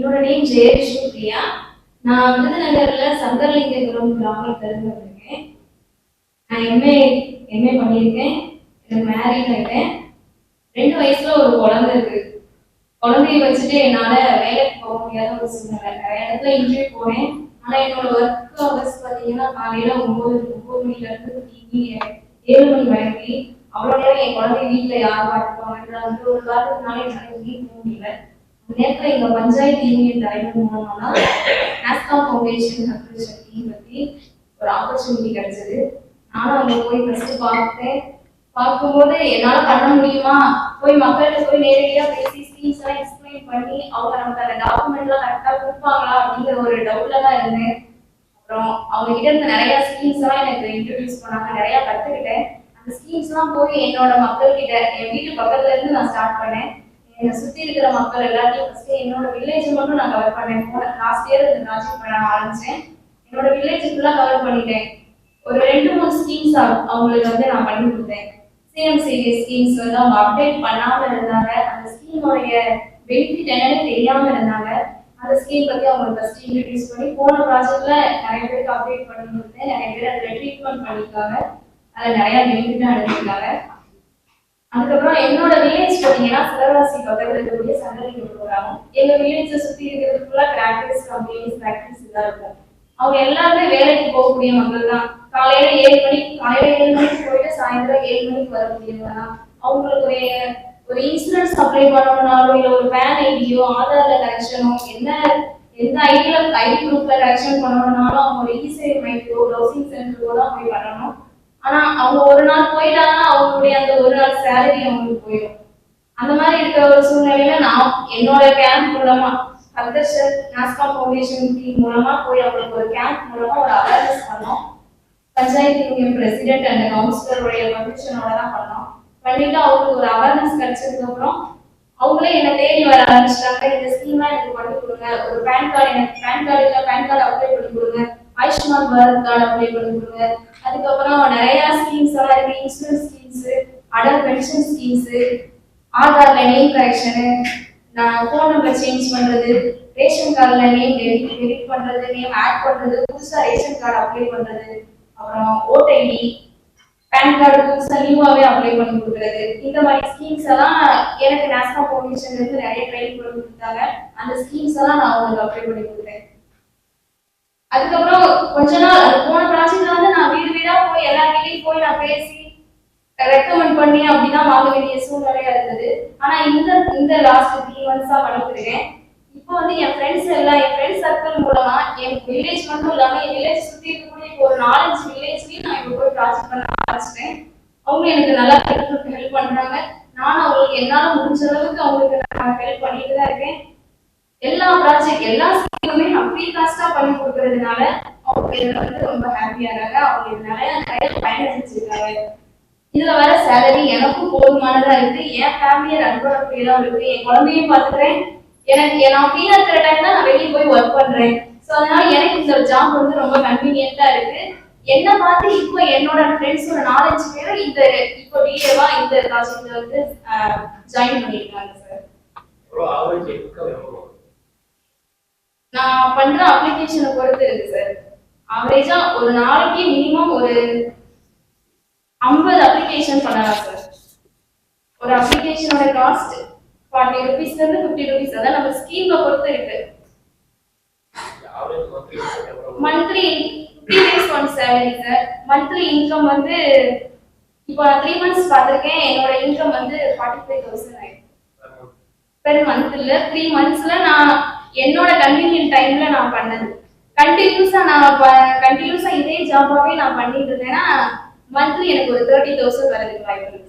என்னோட நேம் ஜெயவிஷ்ணு பிரியா. நான் விருதுநகர்ல சங்கர்லிங்கபுரம் கிராமத்துல இருந்து வந்திருக்கேன் நான் எம்ஏ எம்ஏ பண்ணியிருக்கேன். எனக்கு மேரீட் ஆயிட்டேன். ரெண்டு வயசுல ஒரு குழந்தை இருக்கு. குழந்தைய வச்சுட்டு என்னால வேலைக்கு போக முடியாத ஒரு சூழ்நிலை நிறைய இடத்துல இன்டர்வியூ போனேன். ஆனா என்னோட ஒர்க் ஹவர்ஸ் பாத்தீங்கன்னா காலையில ஒன்பது ஒன்பது மணில இருந்து டிவி ஏழு மணி வரைக்கும் அவ்வளவு நேரம் என் குழந்தை வீட்டுல யார் பார்த்துப்பாங்க வந்து ஒரு காரணத்தினால என்னால எங்கேயும் போக முடியல. நேற்று எங்க பஞ்சாயத்து யூனியன் தலைவர் மூலமா தான் நாஸ்காம் ஃபவுண்டேஷன் ஹக்கு சக்தி பத்தி ஒரு ஆப்பர்ச்சுனிட்டி கிடைச்சது. நானும் அங்க போய் ஃபர்ஸ்ட் பார்த்தேன் பார்க்கும்போது என்னால பண்ண முடியுமா? போய் மக்கள்கிட்ட போய் நேரடியா பேசி ஸ்கீம்ஸ் எல்லாம் எக்ஸ்பிளைன் பண்ணி அவங்க நமக்கு அந்த டாக்குமெண்ட் எல்லாம் கரெக்டா கொடுப்பாங்களா அப்படிங்கிற ஒரு டவுட்ல தான் இருந்தேன். அப்புறம் அவங்க கிட்ட இருந்து நிறைய ஸ்கீம்ஸ் எல்லாம் எனக்கு இன்ட்ரடியூஸ் பண்ணாங்க. நிறைய கத்துக்கிட்டேன். அந்த ஸ்கீம்ஸ் எல்லாம் போய் என்னோட மக்கள் கிட்ட என் வீட்டு பக்கத்துல இருந்து நான் ஸ்டார்ட் பண்ணேன். என்னை சுத்தி இருக்கிற மக்கள் எல்லாத்தையும் ஃபர்ஸ்ட் என்னோட வில்லேஜ் மட்டும் நான் கவர் பண்ணேன். லாஸ்ட் இயர் இந்த ப்ராஜெக்ட் பண்ண ஆரம்பிச்சேன். என்னோட வில்லேஜ் ஃபுல்லா கவர் பண்ணிட்டேன். ஒரு ரெண்டு மூணு ஸ்கீம்ஸ் அவங்களுக்கு வந்து நான் பண்ணி கொடுத்தேன். சிஎம்சிஏ ஸ்கீம்ஸ் வந்து அவங்க அப்டேட் பண்ணாம இருந்தாங்க. அந்த ஸ்கீமோடைய பெனிஃபிட் என்னன்னு தெரியாம இருந்தாங்க. அந்த ஸ்கீம் பத்தி அவங்களுக்கு ஃபர்ஸ்ட் இன்ட்ரடியூஸ் பண்ணி போன ப்ராஜெக்ட்ல நிறைய பேருக்கு அப்டேட் பண்ணி கொடுத்தேன். நிறைய பேர் அதுல ட்ரீட்மெண்ட் பண்ணியிருக்காங்க. அதுல நிறைய பெனிஃபிட்டாக எடுத்திருக்காங்க. அதுக்கப்புறம் என்னோட வில்லேஜ் பார்த்தீங்கன்னா சிவகாசி பக்கத்துல இருக்கக்கூடிய சங்கரிங்க ப்ரோக்ராம் எங்க வில்லேஜை சுத்தி இருக்கிறது ஃபுல்லா கிராக்கர்ஸ் கம்பெனிஸ் ஃபேக்டரிஸ் தான் இருக்கும். அவங்க எல்லாருமே வேலைக்கு போகக்கூடிய மக்கள் தான். காலையில ஏழு மணிக்கு காலையில ஏழு மணிக்கு போயிட்டு சாயந்தரம் ஏழு மணிக்கு வரக்கூடியவங்க தான் அவங்களுக்கு ஒரு ஒரு இன்சூரன்ஸ் அப்ளை பண்ணணும்னாலும் இல்ல ஒரு பேன் ஐடியோ ஆதார்ல கரெக்ஷனோ என்ன எந்த ஐடியில ஐடி குரூப்ல கரெக்ஷன் பண்ணணும்னாலும் அவங்க ஒரு இசேவை மைக்கோ ப்ரௌசிங் சென்டர் கூட போய் பண்ணணும். ஆனா அவங்க ஒரு நாள் போயிட்டாங்கன்னா அவங்களுடைய அந்த ஒரு நாள் சேலரி அவங்களுக்கு போயிடும். அந்த மாதிரி இருக்கிற ஒரு சூழ்நிலையில நான் என்னோட கேம்ப் மூலமா அக்தர்ஷர் நாஸ்கா ஃபவுண்டேஷன் டீம் மூலமா போய் அவங்களுக்கு ஒரு கேம்ப் மூலமா ஒரு அவேர்னஸ் பண்ணோம். பஞ்சாயத்து யூனியன் பிரசிடென்ட் அண்ட் கவுன்சிலருடைய பர்மிஷனோட தான் பண்ணோம். பண்ணிட்டு அவங்களுக்கு ஒரு அவேர்னஸ் கிடைச்சதுக்கு அப்புறம் அவங்களே என்ன தேடி வர ஆரம்பிச்சிட்டாங்க. இந்த ஸ்கீம்லாம் எனக்கு பண்ணி கொடுங்க. ஒரு பேன் கார்டு எனக்கு பேன் கார்டு இல்லை பேன் கார்டு அப்ளை பண்ணி கொடுங்க. ஆயுஷ்மான் பாரத் கார்டு அப்ளை பண்ணி அதுக்கப்புறம் நிறைய ஸ்கீம்ஸ் எல்லாம் இருக்கு. Insurance schemes Atal pension schemes ஆதார்ல name கரெக்ஷனு நான் ஃபோன் நம்பர் சேஞ்ச் பண்றது ரேஷன் கார்டுல நேம் டெலிட் டெலிட் பண்றது நேம் ஆட் பண்றது புதுசா ரேஷன் கார்டு அப்ளை பண்றது அப்புறம் ஓட் ஐடி பேன் கார்டு புதுசா நியூவாவே அப்ளை பண்ணி கொடுக்குறது. இந்த மாதிரி ஸ்கீம்ஸ் எல்லாம் எனக்கு நேஷனல் ஃபவுண்டேஷன்ல இருந்து நிறைய ட்ரைனிங் பண்ணி கொடுத்தாங்க. அந்த ஸ்கீம்ஸ் எல்லாம் நான் உங்களுக்கு அப்ளை பண்ணி கொடுக்குறேன். அதுக்கப்புறம் கொஞ்ச நாள் அது போன ப்ராஜெக்ட்ல வந்து நான் வீடு வீடா போய் எல்லா வீட்லயும் போய் நான் பேசி ரெக்கமெண்ட் பண்ணி அப்படிதான் வாங்க வேண்டிய சூழ்நிலையா இருந்தது. ஆனா இந்த இந்த லாஸ்ட் த்ரீ மந்த்ஸா பண்ணிருக்கேன் இப்போ வந்து என் ஃப்ரெண்ட்ஸ் எல்லாம் என் ஃப்ரெண்ட்ஸ் சர்க்கிள் மூலமா என் வில்லேஜ் மட்டும் இல்லாம என் வில்லேஜ் சுத்தி இருக்கக்கூடிய இப்போ ஒரு நாலஞ்சு வில்லேஜ்லயும் நான் இப்போ போய் ப்ராஜெக்ட் பண்ண ஆரம்பிச்சிட்டேன். அவங்க எனக்கு நல்லா ஹெல்ப் ஹெல்ப் பண்றாங்க. நானும் அவங்களுக்கு என்னால முடிஞ்ச அளவுக்கு அவங்களுக்கு நான் ஹெல்ப் பண்ணிட்டு தான் இருக்கேன். எல்லா ப்ராஜெக்ட் எல்லா ஸ்கீமுமே நான் ஃப்ரீ காஸ்டா பண்ணி கொடுக்கறதுனால அவங்க இதுல வந்து ரொம்ப ஹாப்பியானாங்க அவங்க இதனால நிறைய பயனடைஞ்சிருக்காங்க இதுல வர சேலரி எனக்கும் போதுமானதா இருக்கு. என் ஃபேமிலியை ரன் பண்ணக்கூடியதான் இருக்கு என் குழந்தையும் பாத்துக்கிறேன். எனக்கு நான் ஃப்ரீயா இருக்கிற டைம் தான் நான் வெளியே போய் ஒர்க் பண்றேன். ஸோ அதனால எனக்கு இந்த ஜாப் வந்து ரொம்ப கன்வீனியன்ட்டா இருக்கு. என்ன பார்த்து இப்போ என்னோட ஃப்ரெண்ட்ஸ் ஒரு நாலஞ்சு பேர் இந்த இப்போ பிஏவா இந்த ப்ராஜெக்ட்ல வந்து ஜாயின் பண்ணியிருக்காங்க சார் ஒரு ஆவரேஜ் இன்கம் எவ்வளோ நான் பண்ற அப்ளிகேஷனை பொறுத்து இருக்கு சார் ஆவரேஜா ஒரு நாளைக்கு மினிமம் ஒரு ஐம்பது அப்ளிகேஷன் பண்ணலாம் சார் ஒரு அப்ளிகேஷனோட காஸ்ட் ஃபார்ட்டி ருபீஸ்ல இருந்து ஃபிஃப்டி ருபீஸ் அதான் நம்ம ஸ்கீமை பொறுத்து இருக்கு. Monthly monthly three days one salary sir monthly income வந்து இப்போ நான் த்ரீ மந்த்ஸ் பார்த்துருக்கேன். என்னோட இன்கம் வந்து ஃபார்ட்டி ஃபைவ் தௌசண்ட் ஆயிடுச்சு பெர் மந்த் இல்ல த்ரீ மந்த்ஸ்ல நான் என்னோட கன்வீனியன்ட் டைம்ல நான் பண்ணது. கண்டினியூஸா நான் கண்டினியூஸா இதே ஜாபாவே நான் பண்ணிட்டு இருந்தேன்னா மந்த்லி எனக்கு ஒரு தேர்ட்டி தௌசண்ட் வரதுக்கு வாய்ப்பு